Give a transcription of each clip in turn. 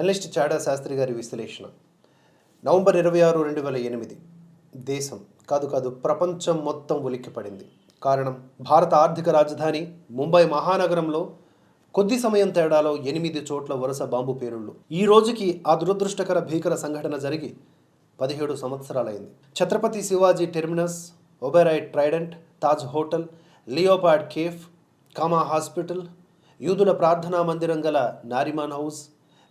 Analyst Chada Sastry గారి విశ్లేషణ. November ఇరవై ఆరు రెండు వేల ఎనిమిది. దేశం కాదు కాదు ప్రపంచం మొత్తం ఉలిక్కిపడింది. కారణం భారత ఆర్థిక రాజధాని ముంబై మహానగరంలో కొద్ది సమయం తేడాలో ఎనిమిది చోట్ల వరుస బాంబు పేలుళ్ళు. ఈ రోజుకి ఆ దురదృష్టకర భీకర సంఘటన జరిగి పదిహేడు సంవత్సరాలైంది. Chhatrapati Shivaji terminus Oberoi Trident Taj hotel Leopold cafe Cama hospital యూదుల ప్రార్థనా మందిరం గల Nariman house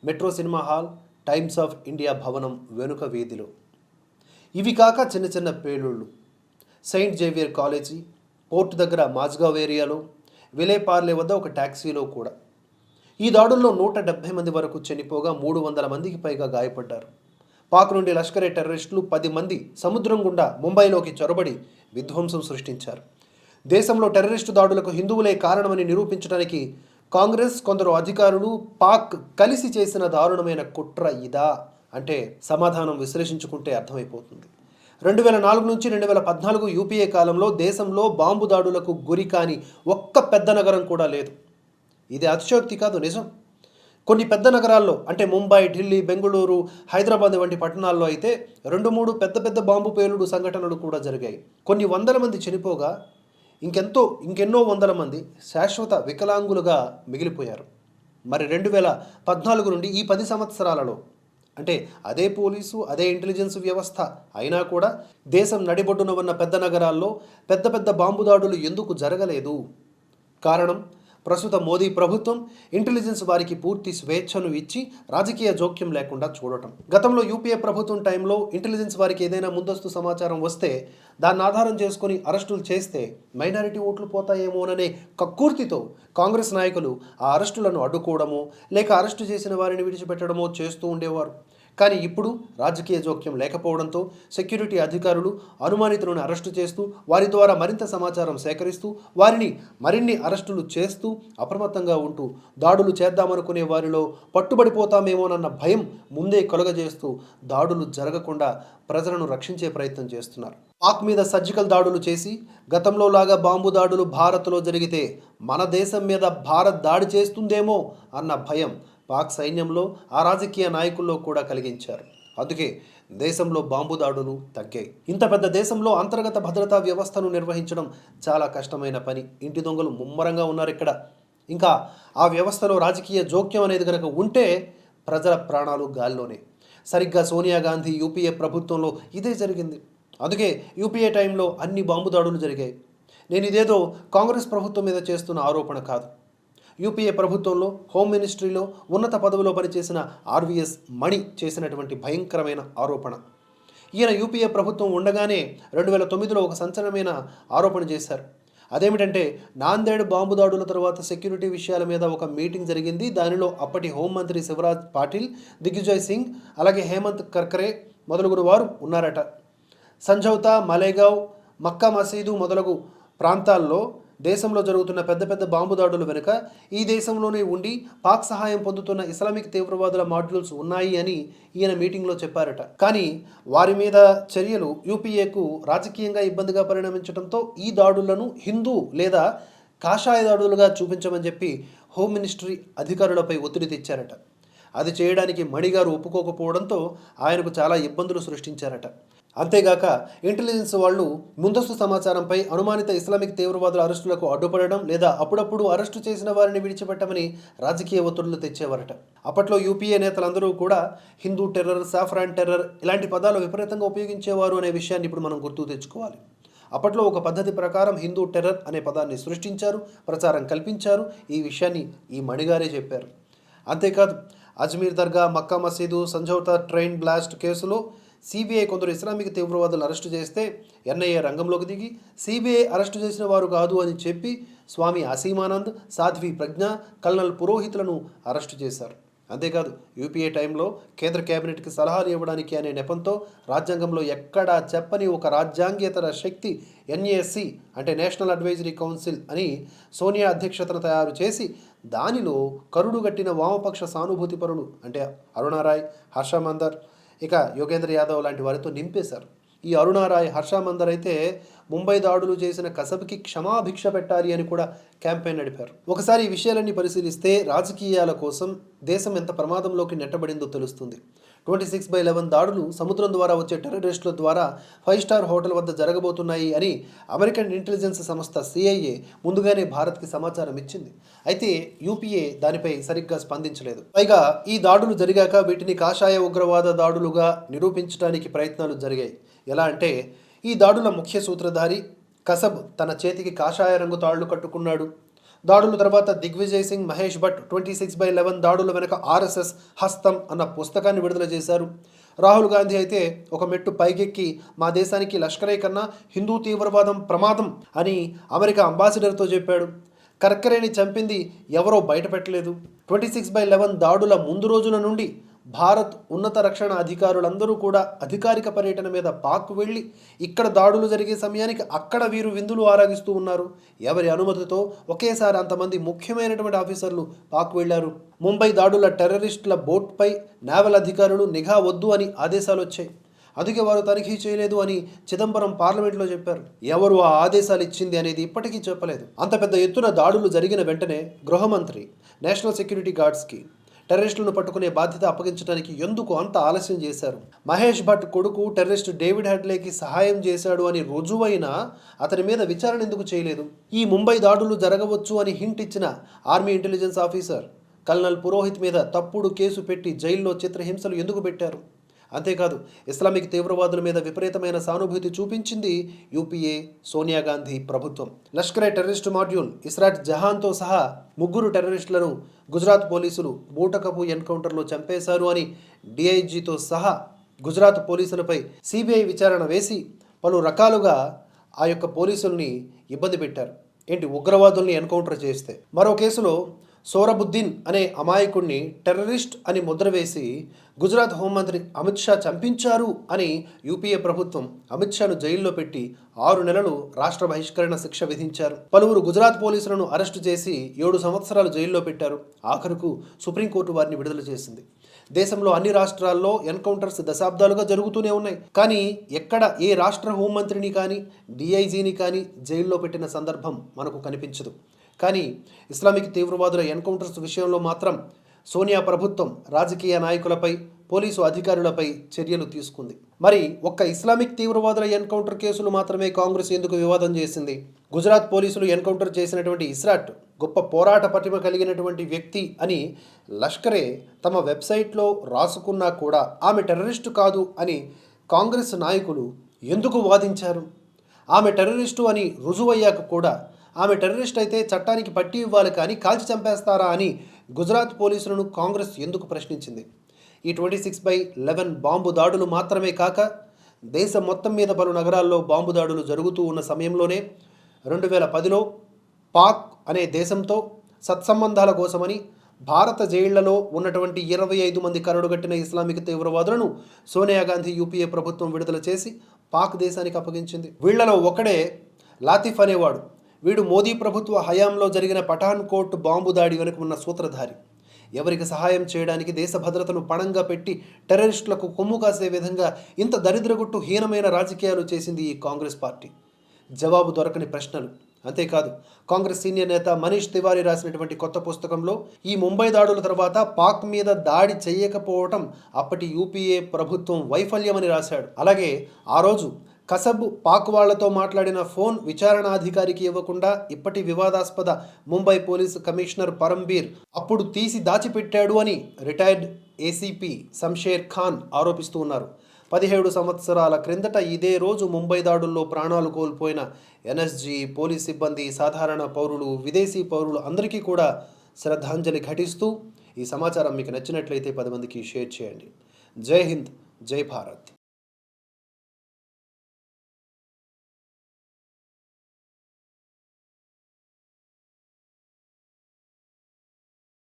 metro cinema hall Times of India భవనం వెనుక వీధిలో. ఇవి కాక చిన్న చిన్న పేలుళ్ళు. సెయింట్ జేవియర్ కాలేజీ పోర్ట్ దగ్గర మాజ్గావ్ ఏరియాలో విలేపార్లే వద్ద ఒక ట్యాక్సీలో కూడా. ఈ దాడుల్లో నూట డెబ్బై మంది వరకు చనిపోగా మూడు వందల మందికి పైగా గాయపడ్డారు. పాక్ నుండి లష్కరే టెర్రరిస్టులు పది మంది సముద్రం గుండా ముంబైలోకి చొరబడి విధ్వంసం సృష్టించారు. దేశంలో టెర్రరిస్టు దాడులకు హిందువులే కారణమని నిరూపించడానికి కాంగ్రెస్ కొందరు అధికారులు పాక్ కలిసి చేసిన దారుణమైన కుట్ర ఇదా? అంటే సమాధానం విశ్లేషించుకుంటే అర్థమైపోతుంది. రెండు వేల నాలుగు నుంచి రెండు వేల పద్నాలుగు యూపీఏ కాలంలో దేశంలో బాంబు దాడులకు గురి కాని ఒక్క పెద్ద నగరం కూడా లేదు. ఇది అతిశయోక్తి కాదు నిజం? కొన్ని పెద్ద నగరాల్లో అంటే ముంబై ఢిల్లీ బెంగళూరు హైదరాబాద్ వంటి పట్టణాల్లో అయితే రెండు మూడు పెద్ద పెద్ద బాంబు పేలుడు సంఘటనలు కూడా జరిగాయి. కొన్ని వందల మంది చనిపోగా ఇంకెంతో ఇంకెన్నో వందల మంది శాశ్వత వికలాంగులుగా మిగిలిపోయారు. మరి రెండు వేల పద్నాలుగు నుండి ఈ పది సంవత్సరాలలో అంటే అదే పోలీసు అదే ఇంటెలిజెన్స్ వ్యవస్థ అయినా కూడా దేశం నడిబొడ్డున ఉన్న పెద్ద నగరాల్లో పెద్ద పెద్ద బాంబు దాడులు ఎందుకు జరగలేదు? కారణం ప్రస్తుత మోదీ ప్రభుత్వం ఇంటెలిజెన్స్ వారికి పూర్తి స్వేచ్ఛను ఇచ్చి రాజకీయ జోక్యం లేకుండా చూడటం. గతంలో యూపీఏ ప్రభుత్వం టైంలో ఇంటెలిజెన్స్ వారికి ఏదైనా ముందస్తు సమాచారం వస్తే దాన్ని ఆధారం చేసుకొని అరెస్టులు చేస్తే మైనారిటీ ఓట్లు పోతాయేమోననే కక్కుర్తితో కాంగ్రెస్ నాయకులు ఆ అరెస్టులను అడ్డుకోవడమో లేక అరెస్టు చేసిన వారిని విడిచిపెట్టడమో చేస్తూ ఉండేవారు. కానీ ఇప్పుడు రాజకీయ జోక్యం లేకపోవడంతో సెక్యూరిటీ అధికారులు అనుమానితులను అరెస్టు చేస్తూ వారి ద్వారా మరింత సమాచారం సేకరిస్తూ వారిని మరిన్ని అరెస్టులు చేస్తూ అప్రమత్తంగా ఉంటూ దాడులు చేద్దామనుకునే వారిలో పట్టుబడిపోతామేమోనన్న భయం ముందే కలుగజేస్తూ దాడులు జరగకుండా ప్రజలను రక్షించే ప్రయత్నం చేస్తున్నారు. పాక్ మీద సర్జికల్ దాడులు చేసి గతంలో లాగా బాంబు దాడులు భారత్లో జరిగితే మన దేశం మీద భారత్ దాడి చేస్తుందేమో అన్న భయం పాక్ సైన్యంలో ఆ రాజకీయ నాయకుల్లో కూడా కలిగించారు. అందుకే దేశంలో బాంబు దాడులు తగ్గాయి. ఇంత పెద్ద దేశంలో అంతర్గత భద్రతా వ్యవస్థను నిర్వహించడం చాలా కష్టమైన పని. ఇంటి దొంగలు ముమ్మరంగా ఉన్నారు ఇక్కడ. ఇంకా ఆ వ్యవస్థలో రాజకీయ జోక్యం అనేది కనుక ఉంటే ప్రజల ప్రాణాలు గాల్లోనే. సరిగ్గా సోనియా గాంధీ యూపీఏ ప్రభుత్వంలో ఇదే జరిగింది. అందుకే యూపీఏ టైంలో అన్ని బాంబు దాడులు జరిగాయి. నేను ఇదేదో కాంగ్రెస్ ప్రభుత్వం మీద చేస్తున్న ఆరోపణ కాదు. యూపీఏ ప్రభుత్వంలో హోమ్ మినిస్ట్రీలో ఉన్నత పదవిలో పనిచేసిన ఆర్వీఎస్ మణి చేసినటువంటి భయంకరమైన ఆరోపణ. ఈయన యూపీఏ ప్రభుత్వం ఉండగానే రెండు వేల తొమ్మిదిలో ఒక సంచలనమైన ఆరోపణ చేశారు. అదేమిటంటే నాందేడ్ బాంబు దాడుల తర్వాత సెక్యూరిటీ విషయాల మీద ఒక మీటింగ్ జరిగింది. దానిలో అప్పటి హోంమంత్రి శివరాజ్ పాటిల్ దిగ్విజయ్ సింగ్ అలాగే హేమంత్ కర్కరే మొదలుగురు వారు ఉన్నారట. సంజౌతా మలేగావ్ మక్కా మసీదు మొదలగు ప్రాంతాల్లో దేశంలో జరుగుతున్న పెద్ద పెద్ద బాంబు దాడులు వెనుక ఈ దేశంలోనే ఉండి పాక్ సహాయం పొందుతున్న ఇస్లామిక్ తీవ్రవాదుల మాడ్యూల్స్ ఉన్నాయి అని ఈయన మీటింగ్లో చెప్పారట. కానీ వారి మీద చర్యలు యూపీఏకు రాజకీయంగా ఇబ్బందిగా పరిణమించడంతో ఈ దాడులను హిందూ లేదా కాషాయ దాడులుగా చూపించమని చెప్పి హోమ్ మినిస్ట్రీ అధికారులపై ఒత్తిడి తెచ్చారట. అది చేయడానికి మణిగారు ఒప్పుకోకపోవడంతో ఆయనకు చాలా ఇబ్బందులు సృష్టించారట. అంతేగాక ఇంటెలిజెన్స్ వాళ్ళు ముందస్తు సమాచారంపై అనుమానిత ఇస్లామిక్ తీవ్రవాదుల అరెస్టులకు అడ్డుపడడం లేదా అప్పుడప్పుడు అరెస్టు చేసిన వారిని విడిచిపెట్టమని రాజకీయ ఒత్తిడులు తెచ్చేవారట. అప్పట్లో యూపీఏ నేతలందరూ కూడా హిందూ టెర్రర్ సాఫ్రాన్ టెర్రర్ ఇలాంటి పదాలు విపరీతంగా ఉపయోగించేవారు అనే విషయాన్ని ఇప్పుడు మనం గుర్తు తెచ్చుకోవాలి. అప్పట్లో ఒక పద్ధతి ప్రకారం హిందూ టెర్రర్ అనే పదాన్ని సృష్టించారు ప్రచారం కల్పించారు. ఈ విషయాన్ని ఈ మణిగారే చెప్పారు. అంతేకాదు అజ్మీర్ దర్గా మక్కా మసీదు సంజౌతా ట్రైన్ బ్లాస్ట్ కేసులో సిబిఐ కొందరు ఇస్లామిక్ తీవ్రవాదులు అరెస్టు చేస్తే ఎన్ఐఏ రంగంలోకి దిగి సిబిఐ అరెస్టు చేసిన వారు కాదు అని చెప్పి స్వామి అసీమానంద్ సాధ్వి ప్రజ్ఞ కల్నల్ పురోహితులను అరెస్టు చేశారు. అంతేకాదు యూపీఏ టైంలో కేంద్ర కేబినెట్కి సలహాలు ఇవ్వడానికి అనే నెపంతో రాజ్యాంగంలో ఎక్కడా చెప్పని ఒక రాజ్యాంగేతర శక్తి ఎన్ఏసి అంటే నేషనల్ అడ్వైజరీ కౌన్సిల్ అని సోనియా అధ్యక్షతను తయారు చేసి దానిలో కరుడుగట్టిన వామపక్ష సానుభూతి పరులు అంటే అరుణారాయ్ హర్షమందర్ ఇక యోగేంద్ర యాదవ్ లాంటి వారితో నింపేశారు. ఈ అరుణారాయ్ హర్షామందర్ అయితే ముంబై దాడులు చేసిన కసబ్కి క్షమాభిక్ష పెట్టాలి అని కూడా క్యాంపెయిన్ నడిపారు. ఒకసారి ఈ విషయాలన్నీ పరిశీలిస్తే రాజకీయాల కోసం దేశం ఎంత ప్రమాదంలోకి నెట్టబడిందో తెలుస్తుంది. ట్వంటీ సిక్స్ బై లెవెన్ దాడులు సముద్రం ద్వారా వచ్చే టెర్రరిస్టుల ద్వారా ఫైవ్ స్టార్ హోటల్ వద్ద జరగబోతున్నాయి అని అమెరికన్ ఇంటెలిజెన్స్ సంస్థ సిఐఏ ముందుగానే భారత్కి సమాచారం ఇచ్చింది. అయితే యూపీఏ దానిపై సరిగ్గా స్పందించలేదు. పైగా ఈ దాడులు జరిగాక వీటిని కాషాయ ఉగ్రవాద దాడులుగా నిరూపించడానికి ప్రయత్నాలు జరిగాయి. ఎలా అంటే ఈ దాడుల ముఖ్య సూత్రధారి కసబ్ తన చేతికి కాషాయ రంగు తాళ్ళు కట్టుకున్నాడు. దాడుల తర్వాత Digvijay Singh Mahesh Bhatt twenty six by eleven దాడుల వెనుక ఆర్ఎస్ఎస్ హస్తం అన్న పుస్తకాన్ని విడుదల చేశారు. రాహుల్ గాంధీ అయితే ఒక మెట్టు పైకెక్కి మా దేశానికి లష్కరే కన్నా హిందూ తీవ్రవాదం ప్రమాదం అని అమెరికా అంబాసిడర్తో చెప్పాడు. కర్కరేని చంపింది ఎవరో బయటపెట్టలేదు. ట్వంటీ సిక్స్ బై లెవెన్ దాడుల ముందు రోజుల నుండి భారత్ ఉన్నత రక్షణ అధికారులందరూ కూడా అధికారిక పర్యటన మీద పాక్ వెళ్ళి ఇక్కడ దాడులు జరిగే సమయానికి అక్కడ వీరు విందులు ఆరాగిస్తూ ఉన్నారు. ఎవరి అనుమతితో ఒకేసారి అంతమంది ముఖ్యమైనటువంటి ఆఫీసర్లు పాక్ వెళ్ళారు. ముంబై దాడుల టెర్రరిస్టుల బోట్పై నేవల్ అధికారులు నిఘా వద్దు అని ఆదేశాలు వచ్చాయి. అందుకే వారు తనిఖీ చేయలేదు అని చిదంబరం పార్లమెంట్లో చెప్పారు. ఎవరు ఆ ఆదేశాలు ఇచ్చింది అనేది ఇప్పటికీ చెప్పలేదు. అంత పెద్ద ఎత్తున దాడులు జరిగిన వెంటనే గృహమంత్రి నేషనల్ సెక్యూరిటీ గార్డ్స్కి టెర్రరిస్టులను పట్టుకునే బాధ్యత అప్పగించడానికి ఎందుకు అంత ఆలస్యం చేశారు? మహేష్ భట్ కొడుకు టెర్రరిస్ట్ డేవిడ్ హెడ్లేకి సహాయం చేశాడు అని రుజువైనా అతని మీద విచారణ ఎందుకు చేయలేదు? ఈ ముంబై దాడులు జరగవచ్చు అని హింట్ ఇచ్చిన army intelligence officer colonel Purohit మీద తప్పుడు కేసు పెట్టి జైల్లో చిత్రహింసలు ఎందుకు పెట్టారు? అంతేకాదు ఇస్లామిక్ తీవ్రవాదుల మీద విపరీతమైన సానుభూతి చూపించింది యూపీఏ సోనియా గాంధీ ప్రభుత్వం. లష్కరే టెర్రరిస్టు మాడ్యూల్ ఇస్రాట్ జహాన్తో సహా ముగ్గురు టెర్రరిస్టులను గుజరాత్ పోలీసులు బూటకపు ఎన్కౌంటర్లో చంపేశారు అని డిఐజీతో సహా గుజరాత్ పోలీసులపై సిబిఐ విచారణ వేసి పలు రకాలుగా ఆ యొక్క పోలీసుల్ని ఇబ్బంది పెట్టారు. ఏంటి ఉగ్రవాదుల్ని ఎన్కౌంటర్ చేస్తే? మరో కేసులో సోరబుద్దీన్ అనే అమాయకుడిని టెర్రరిస్ట్ అని ముద్ర వేసి గుజరాత్ హోంమంత్రి అమిత్ షా చంపించారు అని యూపీఏ ప్రభుత్వం అమిత్ షాను జైల్లో పెట్టి ఆరు నెలలు రాష్ట్ర బహిష్కరణ శిక్ష విధించారు. పలువురు గుజరాత్ పోలీసులను అరెస్టు చేసి ఏడు సంవత్సరాలు జైల్లో పెట్టారు. ఆఖరుకు సుప్రీంకోర్టు వారిని విడుదల చేసింది. దేశంలో అన్ని రాష్ట్రాల్లో ఎన్కౌంటర్స్ దశాబ్దాలుగా జరుగుతూనే ఉన్నాయి. కానీ ఎక్కడ ఏ రాష్ట్ర హోంమంత్రిని కానీ డిఐజీని కానీ జైల్లో పెట్టిన సందర్భం మనకు కనిపించదు. కానీ ఇస్లామిక్ తీవ్రవాదుల ఎన్కౌంటర్స్ విషయంలో మాత్రం సోనియా ప్రభుత్వం రాజకీయ నాయకులపై పోలీసు అధికారులపై చర్యలు తీసుకుంది. మరి ఒక్క ఇస్లామిక్ తీవ్రవాదుల ఎన్కౌంటర్ కేసులు మాత్రమే కాంగ్రెస్ ఎందుకు వివాదం చేసింది? గుజరాత్ పోలీసులు ఎన్కౌంటర్ చేసినటువంటి ఇస్రాట్ గొప్ప పోరాట పటిమ కలిగినటువంటి వ్యక్తి అని లష్కరే తమ వెబ్సైట్లో రాసుకున్నా కూడా ఆమె టెర్రరిస్టు కాదు అని కాంగ్రెస్ నాయకులు ఎందుకు వాదించారు? ఆమె టెర్రరిస్టు అని రుజువయ్యాక కూడా ఆమె టెర్రరిస్ట్ అయితే చట్టానికి పట్టి ఇవ్వాలి కానీ కాల్చి చంపేస్తారా అని గుజరాత్ పోలీసులను కాంగ్రెస్ ఎందుకు ప్రశ్నించింది? ఈ twenty six by eleven bomb దాడులు మాత్రమే కాక దేశం మొత్తం మీద పలు నగరాల్లో బాంబు దాడులు జరుగుతూ ఉన్న సమయంలోనే రెండు వేల పదిలో పాక్ అనే దేశంతో సత్సంబంధాల కోసమని భారత జైళ్ళలో ఉన్నటువంటి ఇరవై ఐదు మంది కరడుగట్టిన ఇస్లామిక్ తీవ్రవాదులను సోనియా గాంధీ యూపీఏ ప్రభుత్వం విడుదల చేసి పాక్ దేశానికి అప్పగించింది. వీళ్ళలో ఒకడే లాతిఫ్ అనేవాడు. వీడు మోదీ ప్రభుత్వ హయాంలో జరిగిన పఠాన్కోట్ బాంబు దాడి వెనుక ఉన్న సూత్రధారి. ఎవరికి సహాయం చేయడానికి దేశ భద్రతను పణంగా పెట్టి టెర్రరిస్టులకు కొమ్ము కాసే విధంగా ఇంత దరిద్రగుట్టు హీనమైన రాజకీయాలు చేసింది ఈ కాంగ్రెస్ పార్టీ. జవాబు దొరకని ప్రశ్నలు. అంతేకాదు కాంగ్రెస్ సీనియర్ నేత మనీష్ తివారీ రాసినటువంటి కొత్త పుస్తకంలో ఈ ముంబై దాడుల తర్వాత పాక్ మీద దాడి చేయకపోవటం అప్పటి యూపీఏ ప్రభుత్వం వైఫల్యమని రాశాడు. అలాగే ఆ రోజు కసబ్ పాక్ వాళ్ళతో మాట్లాడిన ఫోన్ విచారణాధికారికి ఇవ్వకుండా ఇప్పటి వివాదాస్పద ముంబై పోలీసు కమిషనర్ పరంబీర్ అప్పుడు తీసి దాచిపెట్టాడు అని రిటైర్డ్ ఏసీపీ శంషేర్ ఖాన్ ఆరోపిస్తూ ఉన్నారు. పదిహేడు సంవత్సరాల క్రిందట ఇదే రోజు ముంబై దాడుల్లో ప్రాణాలు కోల్పోయిన ఎన్ఎస్జీ పోలీస్ సిబ్బంది సాధారణ పౌరులు విదేశీ పౌరులు అందరికీ కూడా శ్రద్ధాంజలి ఘటిస్తూ ఈ సమాచారం మీకు నచ్చినట్లయితే పది మందికి షేర్ చేయండి. జై హింద్ జై భారత్.